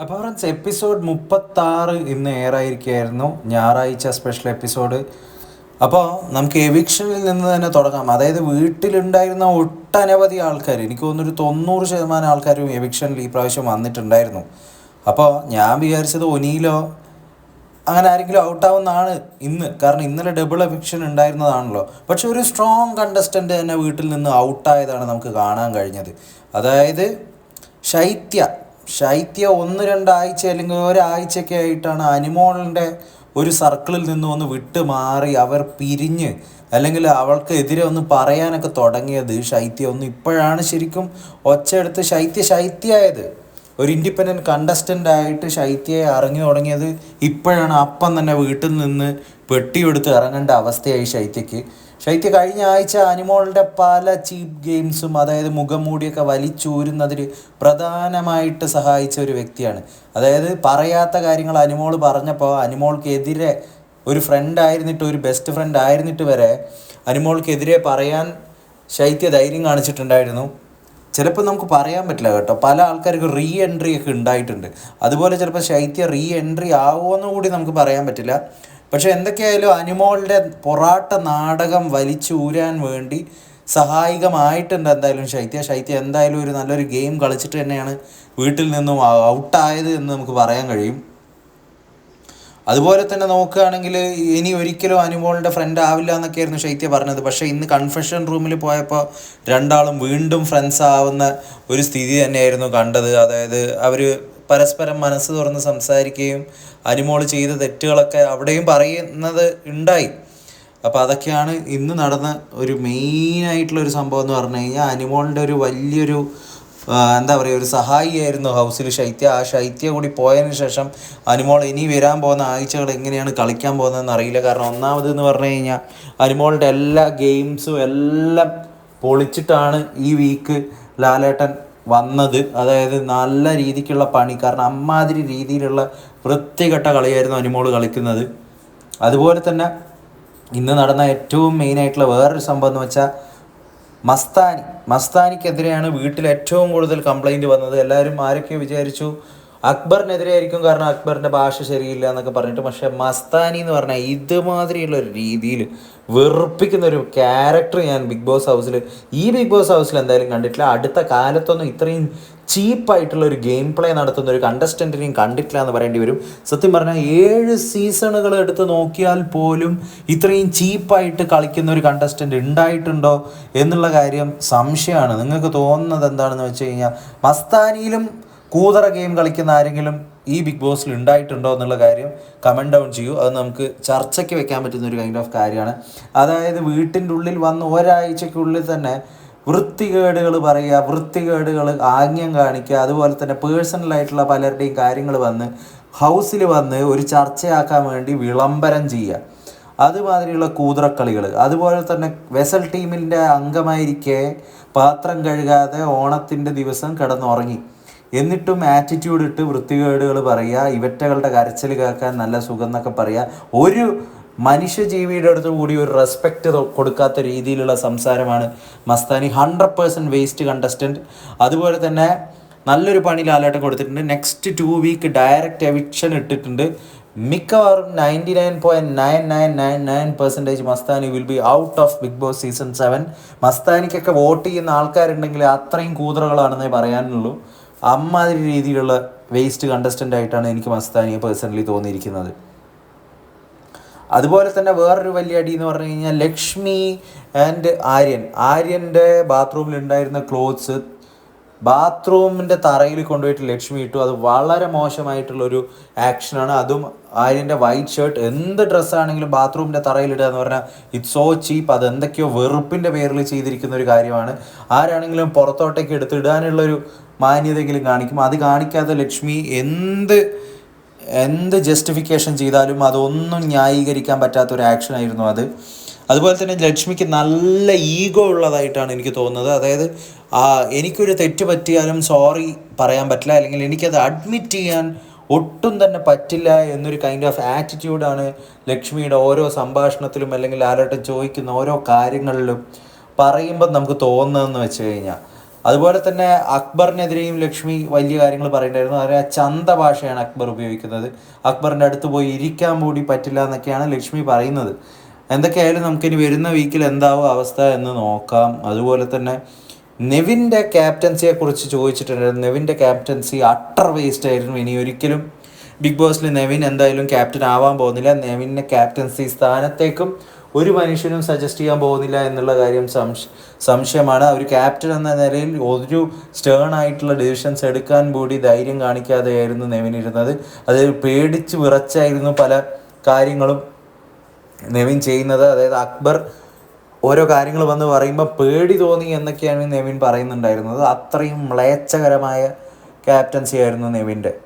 അപ്പോൾ friends episode മുപ്പത്താറ് ഇന്ന് എയറായിരിക്കുകയായിരുന്നു ഞായറാഴ്ച സ്പെഷ്യൽ എപ്പിസോഡ് അപ്പോൾ നമുക്ക് എവിക്ഷനിൽ നിന്ന് തന്നെ തുടങ്ങാം. അതായത് വീട്ടിലുണ്ടായിരുന്ന ഒട്ടനവധി ആൾക്കാർ എനിക്ക് തോന്നുന്നൊരു തൊണ്ണൂറ് ശതമാനം ആൾക്കാരും എവിക്ഷനിൽ ഈ പ്രാവശ്യം വന്നിട്ടുണ്ടായിരുന്നു. അപ്പോൾ ഞാൻ വിചാരിച്ചത് ഒനിയിലോ അങ്ങനെ ആരെങ്കിലും ഔട്ടാവുന്നതാണ് ഇന്ന്. കാരണം ഇന്നലെ ഡബിൾ എവിക്ഷൻ ഉണ്ടായിരുന്നതാണല്ലോ. പക്ഷെ ഒരു സ്ട്രോങ് കണ്ടസ്റ്റന്റ് തന്നെ വീട്ടിൽ നിന്ന് ഔട്ടായതാണ് നമുക്ക് കാണാൻ കഴിഞ്ഞത്. അതായത് ശൈത്യ. ശൈത്യ ഒന്ന് രണ്ടാഴ്ച അല്ലെങ്കിൽ ഒരാഴ്ചയൊക്കെ ആയിട്ടാണ് അനിമോളിന്റെ ഒരു സർക്കിളിൽ നിന്ന് ഒന്ന് വിട്ട് മാറി അവർ പിരിഞ്ഞ് അല്ലെങ്കിൽ അവൾക്ക് എതിരെ ഒന്ന് പറയാനൊക്കെ തുടങ്ങിയത്. ശൈത്യ ഒന്ന് ഇപ്പോഴാണ് ശരിക്കും ഒച്ചയെടുത്ത് ശൈത്യ ശൈത്യമായത് ഒരു ഇൻഡിപെൻഡന്റ് കണ്ടസ്റ്റന്റ് ആയിട്ട് ശൈത്യയെ ഇറങ്ങി തുടങ്ങിയത് ഇപ്പോഴാണ് അപ്പം തന്നെ വീട്ടിൽ നിന്ന് പെട്ടിയെടുത്ത് ഇറങ്ങേണ്ട അവസ്ഥയായി ശൈത്യക്ക് ശൈത്യ കഴിഞ്ഞ ആഴ്ച അനിമോളുടെ പല ചീപ്പ് ഗെയിംസും അതായത് മുഖം മൂടിയൊക്കെ വലിച്ചൂരുന്നതിൽ പ്രധാനമായിട്ട് സഹായിച്ച ഒരു വ്യക്തിയാണ്. അതായത് പറയാത്ത കാര്യങ്ങൾ അനിമോൾ പറഞ്ഞപ്പോൾ അനിമോൾക്കെതിരെ ഒരു ഫ്രണ്ട് ആയിരുന്നിട്ട് ഒരു ബെസ്റ്റ് ഫ്രണ്ട് ആയിരുന്നിട്ട് വരെ അനിമോൾക്കെതിരെ പറയാൻ ശൈത്യ ധൈര്യം കാണിച്ചിട്ടുണ്ടായിരുന്നു. ചിലപ്പോൾ നമുക്ക് പറയാൻ പറ്റില്ല കേട്ടോ. പല ആൾക്കാർക്ക് റീ എൻട്രി ഒക്കെ ഉണ്ടായിട്ടുണ്ട്. അതുപോലെ ചിലപ്പോൾ ശൈത്യ റീ എൻട്രി ആവുമെന്ന് കൂടി നമുക്ക് പറയാൻ പറ്റില്ല. പക്ഷെ എന്തൊക്കെയായാലും അനിമോളുടെ പൊറാട്ട നാടകം വലിച്ചൂരാൻ വേണ്ടി സഹായികമായിട്ടുണ്ട് എന്തായാലും ശൈത്യ. ശൈത്യ എന്തായാലും ഒരു നല്ലൊരു ഗെയിം കളിച്ചിട്ട് തന്നെയാണ് വീട്ടിൽ നിന്നും ഔട്ടായത് എന്ന് നമുക്ക് പറയാൻ കഴിയും. അതുപോലെ തന്നെ നോക്കുകയാണെങ്കിൽ ഇനി ഒരിക്കലും അനുമോളുടെ ഫ്രണ്ട് ആവില്ല എന്നൊക്കെയായിരുന്നു ശൈത്യ പറഞ്ഞത്. പക്ഷേ ഇന്ന് കൺഫെഷൻ റൂമിൽ പോയപ്പോൾ രണ്ടാളും വീണ്ടും ഫ്രണ്ട്സ് ആവുന്ന ഒരു സ്ഥിതി തന്നെയായിരുന്നു കണ്ടത്. അതായത് അവർ പരസ്പരം മനസ്സ് തുറന്ന് സംസാരിക്കുകയും അനുമോൾ ചെയ്ത തെറ്റുകളൊക്കെ അവിടെയും പറയുന്നത് ഉണ്ടായി. അപ്പോൾ അതൊക്കെയാണ് ഇന്ന് നടന്ന ഒരു മെയിനായിട്ടുള്ള ഒരു സംഭവം എന്ന് പറഞ്ഞു കഴിഞ്ഞാൽ അനിമോളിന്റെ ഒരു വലിയൊരു എന്താ പറയുക ഒരു സഹായിയായിരുന്നു ഹൗസിൽ ശൈത്യ. ആ ശൈത്യ കൂടി പോയതിന് ശേഷം അനുമോൾ ഇനി വരാൻ പോകുന്ന ആഴ്ചകൾ എങ്ങനെയാണ് കളിക്കാൻ പോകുന്നതെന്ന് അറിയില്ല. കാരണം ഒന്നാമത് എന്ന് പറഞ്ഞു കഴിഞ്ഞാൽ അനുമോളുടെ എല്ലാ ഗെയിംസും എല്ലാം പൊളിച്ചിട്ടാണ് ഈ വീക്ക് ലാലേട്ടൻ വന്നത്. അതായത് നല്ല രീതിക്കുള്ള പണി. കാരണം അമ്മാതിരി രീതിയിലുള്ള വൃത്തികെട്ട കളിയായിരുന്നു അനുമോൾ കളിക്കുന്നത്. അതുപോലെ തന്നെ ഇന്ന് നടന്ന ഏറ്റവും മെയിനായിട്ടുള്ള വേറൊരു സംഭവം എന്ന് വെച്ചാൽ മസ്താനി. മസ്താനിക്കെതിരെയാണ് വീട്ടിൽ ഏറ്റവും കൂടുതൽ കംപ്ലൈന്റ് വന്നത്. എല്ലാവരും ആരൊക്കെ വിചാരിച്ചു അക്ബറിനെതിരെ ആയിരിക്കും കാരണം അക്ബറിന്റെ ഭാഷ ശരിയില്ല എന്നൊക്കെ പറഞ്ഞിട്ട്. പക്ഷേ മസ്താനി എന്ന് പറഞ്ഞാൽ ഇതുമാതിരിയുള്ള ഒരു രീതിയിൽ വെറുപ്പിക്കുന്ന ഒരു ക്യാരക്ടർ ഞാൻ ബിഗ് ബോസ് ഹൗസിൽ ഈ ബിഗ് ബോസ് ഹൗസിൽ എന്തായാലും കണ്ടിട്ടില്ല. അടുത്ത കാലത്തൊന്നും ഇത്രയും ചീപ്പായിട്ടുള്ള ഒരു ഗെയിം പ്ലേ നടത്തുന്ന ഒരു കണ്ടസ്റ്റന്റിനെയും കണ്ടിട്ടില്ല എന്ന് പറയേണ്ടി വരും. സത്യം പറഞ്ഞാൽ ഏഴ് സീസണുകൾ എടുത്ത് നോക്കിയാൽ പോലും ഇത്രയും ചീപ്പായിട്ട് കളിക്കുന്ന ഒരു കണ്ടസ്റ്റന്റ് ഉണ്ടായിട്ടുണ്ടോ എന്നുള്ള കാര്യം സംശയമാണ്. നിങ്ങൾക്ക് തോന്നുന്നത് എന്താണെന്ന് വെച്ച് കഴിഞ്ഞാൽ മസ്താനിയിലും കൂതറ ഗെയിം കളിക്കുന്ന ആരെങ്കിലും ഈ ബിഗ് ബോസിൽ ഉണ്ടായിട്ടുണ്ടോ എന്നുള്ള കാര്യം കമന്റ് ഡൗൺ ചെയ്യൂ. അത് നമുക്ക് ചർച്ചയ്ക്ക് വെക്കാൻ പറ്റുന്ന ഒരു കൈൻഡ് ഓഫ് കാര്യമാണ്. അതായത് വീട്ടിന്റെ ഉള്ളിൽ വന്ന് ഒരാഴ്ചയ്ക്കുള്ളിൽ തന്നെ വൃത്തികേടുകൾ പറയുക വൃത്തികേടുകൾ ആംഗ്യം കാണിക്കുക അതുപോലെ തന്നെ പേഴ്സണലായിട്ടുള്ള പലരുടെയും കാര്യങ്ങൾ വന്ന് ഹൗസിൽ വന്ന് ഒരു ചർച്ചയാക്കാൻ വേണ്ടി വിളംബരം ചെയ്യുക. അതുമാതിരിയുള്ള കൂതറക്കളികൾ. അതുപോലെ തന്നെ വെസൽ ടീമിന്റെ അംഗമായിരിക്കെ പാത്രം കഴുകാതെ ഓണത്തിന്റെ ദിവസം കിടന്നുറങ്ങി. എന്നിട്ടും ആറ്റിറ്റ്യൂഡ് ഇട്ട് വൃത്തികേടുകൾ പറയുക ഇവറ്റകളുടെ കരച്ചിൽ കേൾക്കാൻ നല്ല സുഖം എന്നൊക്കെ പറയുക. ഒരു മനുഷ്യജീവിയുടെ അടുത്ത് കൂടി ഒരു റെസ്പെക്റ്റ് കൊടുക്കാത്ത രീതിയിലുള്ള സംസാരമാണ് Mastani. Hundred percent waste contestant അതുപോലെ തന്നെ നല്ലൊരു പണി ലാലേട്ടം കൊടുത്തിട്ടുണ്ട്. Next two week direct eviction ഇട്ടിട്ടുണ്ട്. മിക്കവാറും ninety nine point nine nine nine nine percentage Mastani will be out of Bigg Boss season seven മസ്താനിക്കൊക്കെ vote ചെയ്യുന്ന ആൾക്കാരുണ്ടെങ്കിൽ അത്രയും കൂതറകളാണെന്നേ പറയാനുള്ളൂ. അമ്മാതിരി രീതിയിലുള്ള വേസ്റ്റ് കണ്ടസ്റ്റന്റ് ആയിട്ടാണ് എനിക്ക് മസ്താനിയെ പേഴ്സണലി തോന്നിയിരിക്കുന്നത്. അതുപോലെ തന്നെ വേറൊരു വലിയ അടി എന്ന് പറഞ്ഞു കഴിഞ്ഞാൽ ലക്ഷ്മി ആൻഡ് ആര്യൻ. ആര്യന്റെ ബാത്റൂമിൽ ഉണ്ടായിരുന്ന ക്ലോത്ത്സ് ബാത്റൂമിന്റെ തറയിൽ കൊണ്ടുപോയിട്ട് ലക്ഷ്മി ഇട്ടു. അത് വളരെ മോശമായിട്ടുള്ളൊരു ആക്ഷനാണ്. അതും ആര്യന്റെ വൈറ്റ് ഷർട്ട് എന്ത് ഡ്രസ്സാണെങ്കിലും ബാത്റൂമിന്റെ തറയിലിടുക എന്ന് പറഞ്ഞാൽ ഇറ്റ്സ് സോ ചീപ്പ് അത് എന്തൊക്കെയോ വെറുപ്പിന്റെ പേരിൽ ചെയ്തിരിക്കുന്ന ഒരു കാര്യമാണ്. ആരാണെങ്കിലും പുറത്തോട്ടേക്ക് എടുത്തിടാനുള്ളൊരു മാന്യതയെങ്കിലും കാണിക്കും. അത് കാണിക്കാതെ ലക്ഷ്മി എന്ത് എന്ത് ജസ്റ്റിഫിക്കേഷൻ ചെയ്താലും അതൊന്നും ന്യായീകരിക്കാൻ പറ്റാത്തൊരു ആക്ഷനായിരുന്നു അത്. അതുപോലെ തന്നെ ലക്ഷ്മിക്ക് നല്ല ഈഗോ ഉള്ളതായിട്ടാണ് എനിക്ക് തോന്നുന്നത്. അതായത് എനിക്കൊരു തെറ്റ് പറ്റിയാലും സോറി പറയാൻ പറ്റില്ല. അല്ലെങ്കിൽ എനിക്കത് അഡ്മിറ്റ് ചെയ്യാൻ ഒട്ടും തന്നെ പറ്റില്ല എന്നൊരു കൈൻഡ് ഓഫ് ആറ്റിറ്റ്യൂഡാണ് ലക്ഷ്മിയുടെ ഓരോ സംഭാഷണത്തിലും അല്ലെങ്കിൽ ആരോട്ടും ചോദിക്കുന്ന ഓരോ കാര്യങ്ങളിലും പറയുമ്പോൾ നമുക്ക് തോന്നുന്നതെന്ന് വെച്ച് കഴിഞ്ഞാൽ അതുപോലെ തന്നെ അക്ബറിനെതിരെയും ലക്ഷ്മി വലിയ കാര്യങ്ങൾ പറയേണ്ടായിരുന്നു അവരെ ചന്ത ഭാഷയാണ് അക്ബർ ഉപയോഗിക്കുന്നത്. അക്ബറിന്റെ അടുത്ത് പോയി ഇരിക്കാൻ കൂടി പറ്റില്ല എന്നൊക്കെയാണ് ലക്ഷ്മി പറയുന്നത്. എന്തൊക്കെയായാലും നമുക്കിനി വരുന്ന വീക്കിൽ എന്താവും അവസ്ഥ എന്ന് നോക്കാം. അതുപോലെ തന്നെ നെവിന്റെ ക്യാപ്റ്റൻസിയെ കുറിച്ച് ചോദിച്ചിട്ടുണ്ടായിരുന്നു. നെവിന്റെ ക്യാപ്റ്റൻസി അട്ടർ വേസ്റ്റ് ആയിരുന്നു. ഇനി ഒരിക്കലും ബിഗ് ബോസിൽ നെവിൻ എന്തായാലും ക്യാപ്റ്റൻ ആവാൻ പോകുന്നില്ല. നെവിന്റെ ക്യാപ്റ്റൻസി സ്ഥാനത്തേക്കും ഒരു മനുഷ്യനും സജസ്റ്റ് ചെയ്യാൻ പോകുന്നില്ല എന്നുള്ള കാര്യം സംശ സംശയമാണ്. ഒരു ക്യാപ്റ്റൻ എന്ന നിലയിൽ ഒരു സ്റ്റേൺ ആയിട്ടുള്ള ഡിസിഷൻസ് എടുക്കാൻ കൂടി ധൈര്യം കാണിക്കാതെയായിരുന്നു നെവിൻ ഇരുന്നത്. അത് പേടിച്ച് വിറച്ചായിരുന്നു പല കാര്യങ്ങളും. നെവിൻ ചെയ്യുന്നത്. അതായത് അക്ബർ ഓരോ കാര്യങ്ങൾ വന്ന് പറയുമ്പോൾ പേടി തോന്നി എന്നൊക്കെയാണ് നെവിൻ പറയുന്നുണ്ടായിരുന്നത്. അത്രയും മ്ലേച്ഛകരമായ ക്യാപ്റ്റൻസി ആയിരുന്നു നെവിന്റെ.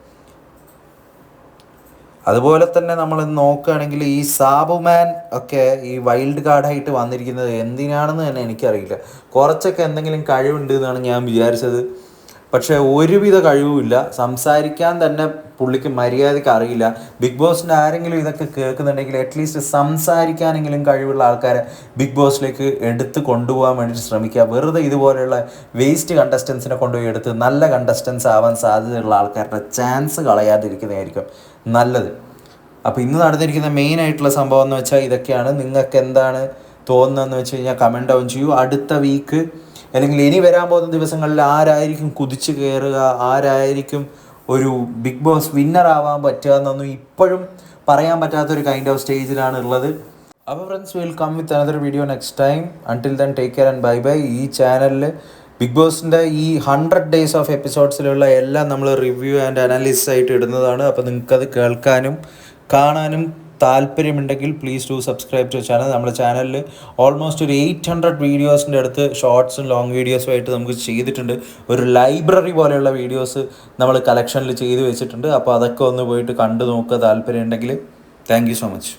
അതുപോലെ തന്നെ നമ്മൾ നോക്കുകയാണെങ്കിൽ ഈ സാബുമാൻ ഒക്കെ ഈ വൈൽഡ് കാർഡായിട്ട് വന്നിരിക്കുന്നത് എന്തിനാണെന്ന് തന്നെ എനിക്കറിയില്ല. കുറച്ചൊക്കെ എന്തെങ്കിലും കഴിവുണ്ട് എന്നാണ് ഞാൻ വിചാരിച്ചത്. പക്ഷേ ഒരുവിധ കഴിവുമില്ല. സംസാരിക്കാൻ തന്നെ പുള്ളിക്ക് മര്യാദയ്ക്ക് അറിയില്ല. ബിഗ് ബോസിന്റെ ആരെങ്കിലും ഇതൊക്കെ കേൾക്കുന്നുണ്ടെങ്കിൽ അറ്റ്ലീസ്റ്റ് സംസാരിക്കാനെങ്കിലും കഴിവുള്ള ആൾക്കാരെ ബിഗ് ബോസിലേക്ക് എടുത്ത് കൊണ്ടുപോകാൻ വേണ്ടിയിട്ട് ശ്രമിക്കുക. വെറുതെ ഇതുപോലെയുള്ള വേസ്റ്റ് കണ്ടസ്റ്റൻസിനെ കൊണ്ടുപോയി എടുത്ത് നല്ല കണ്ടസ്റ്റൻസ് ആവാൻ സാധ്യതയുള്ള ആൾക്കാരുടെ ചാൻസ് കളയാതിരിക്കുന്നതായിരിക്കും നല്ലത്. അപ്പോൾ ഇന്ന് നടന്നിരിക്കുന്ന മെയിൻ ആയിട്ടുള്ള സംഭവം എന്ന് വെച്ചാൽ ഇതൊക്കെയാണ്. നിങ്ങൾക്ക് എന്താണ് തോന്നുന്നതെന്ന് വെച്ച് കഴിഞ്ഞാൽ കമന്റ് ഡൗൺ ചെയ്യൂ. അടുത്ത വീക്ക് അല്ലെങ്കിൽ ഇനി വരാൻ പോകുന്ന ദിവസങ്ങളിൽ ആരായിരിക്കും കുതിച്ചു കയറുക ആരായിരിക്കും ഒരു ബിഗ് ബോസ് വിന്നർ ആവാൻ പറ്റുക എന്നൊന്നും ഇപ്പോഴും പറയാൻ പറ്റാത്തൊരു കൈൻഡ് ഓഫ് സ്റ്റേജിലാണ് ഉള്ളത്. അപ്പോൾ friends will come with another video next time until then take care and bye bye ഈ ചാനലിൽ ബിഗ് ബോസിന്റെ ഈ ഹൺഡ്രഡ് ഡേയ്സ് ഓഫ് എപ്പിസോഡ്സിലുള്ള എല്ലാം നമ്മൾ റിവ്യൂ ആൻഡ് അനാലിസിസ് ആയിട്ട് ഇടുന്നതാണ്. അപ്പോൾ നിങ്ങൾക്കത് കേൾക്കാനും കാണാനും താല്പര്യമുണ്ടെങ്കിൽ please to subscribe to channel നമ്മുടെ ചാനലിൽ ഓൾമോസ്റ്റ് ഒരു എയ്റ്റ് ഹൺഡ്രഡ് വീഡിയോസിന്റെ അടുത്ത് ഷോർട്സും ലോങ് വീഡിയോസും ആയിട്ട് നമുക്ക് ചെയ്തിട്ടുണ്ട്. ഒരു ലൈബ്രറി പോലെയുള്ള വീഡിയോസ് നമ്മൾ കളക്ഷനിൽ ചെയ്തു വെച്ചിട്ടുണ്ട്. അപ്പോൾ അതൊക്കെ ഒന്ന് പോയിട്ട് കണ്ടു നോക്കുക താല്പര്യം ഉണ്ടെങ്കിൽ താങ്ക് സോ മച്ച്